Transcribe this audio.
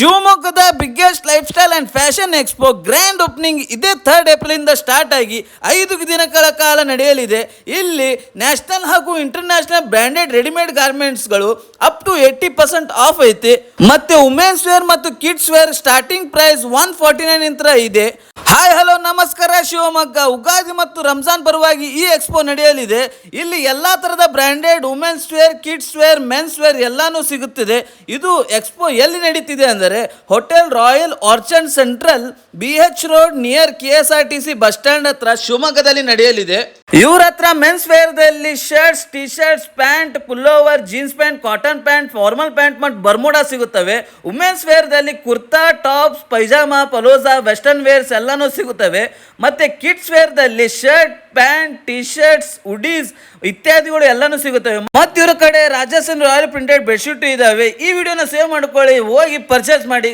ಶಿವಮೊಗ್ಗದ biggest lifestyle and fashion expo grand opening ಇದೇ third April ಇಂದ ಸ್ಟಾರ್ಟ್ ಆಗಿ ಐದು ದಿನಗಳ ಕಾಲ ನಡೆಯಲಿದೆ. ಇಲ್ಲಿ ನ್ಯಾಷನಲ್ ಹಾಗೂ international branded readymade ಗಾರ್ಮೆಂಟ್ಸ್ಗಳು up to eighty percent off ಐತಿ. ಮತ್ತೆ ವುಮೆನ್ಸ್ ವೇರ್ ಮತ್ತು kids wear starting price one forty nine ಇಂತ್ರ ಇದೆ. ನಮಸ್ಕಾರ ಶಿವಮೊಗ್ಗ. ಉಗಾದಿ ಮತ್ತು ರಂಜಾನ್ ಪರವಾಗಿ ಈ ಎಕ್ಸ್ಪೋ ನಡೆಯಲಿದೆ. ಇಲ್ಲಿ ಎಲ್ಲಾ ತರದ branded women's wear kids wear men's wear ಎಲ್ಲಾನು ಸಿಗುತ್ತಿದೆ. ಇದು ಎಕ್ಸ್ಪೋ ಎಲ್ಲಿ ನಡೀತಿದೆ ಅಂದರೆ hotel royal orchard central B H road near K S R T C bus stand ಹತ್ರ ಶಿವಮೊಗ್ಗದಲ್ಲಿ ನಡೆಯಲಿದೆ. ಇವ್ರ ಹತ್ರ men's ವೇರ್ದಲ್ಲಿ shirts T shirts pant pullover jeans pant cotton pant formal pant ಮತ್ತು ಬರ್ಮುಡಾ ಸಿಗುತ್ತವೆ. ವುಮೆನ್ಸ್ ವೇರ್ ದಲ್ಲಿ kurta tops pyjama palazzo western wears ಎಲ್ಲಾನು ಸಿಗುತ್ತವೆ. ಮತ್ತೆ ಕಿಡ್ಸ್ ವೇರ್ ದಲ್ಲಿ ಶರ್ಟ್ ಪ್ಯಾಂಟ್ ಟಿ ಶರ್ಟ್ಸ್ ಉಡೀಸ್ ಇತ್ಯಾದಿಗಳು ಎಲ್ಲಾನು ಸಿಗುತ್ತವೆ. ಮತ್ತು ಕಡೆ ರಾಜಸ್ಥಾನ್ ರಾಯಲ್ ಪ್ರಿಂಟೆಡ್ ಬೆಡ್ಶೀಟ್ ಇದಾವೆ. ಈ ವಿಡಿಯೋನ ಸೇವ್ ಮಾಡ್ಕೊಳ್ಳಿ, ಹೋಗಿ ಪರ್ಚೇಸ್ ಮಾಡಿ.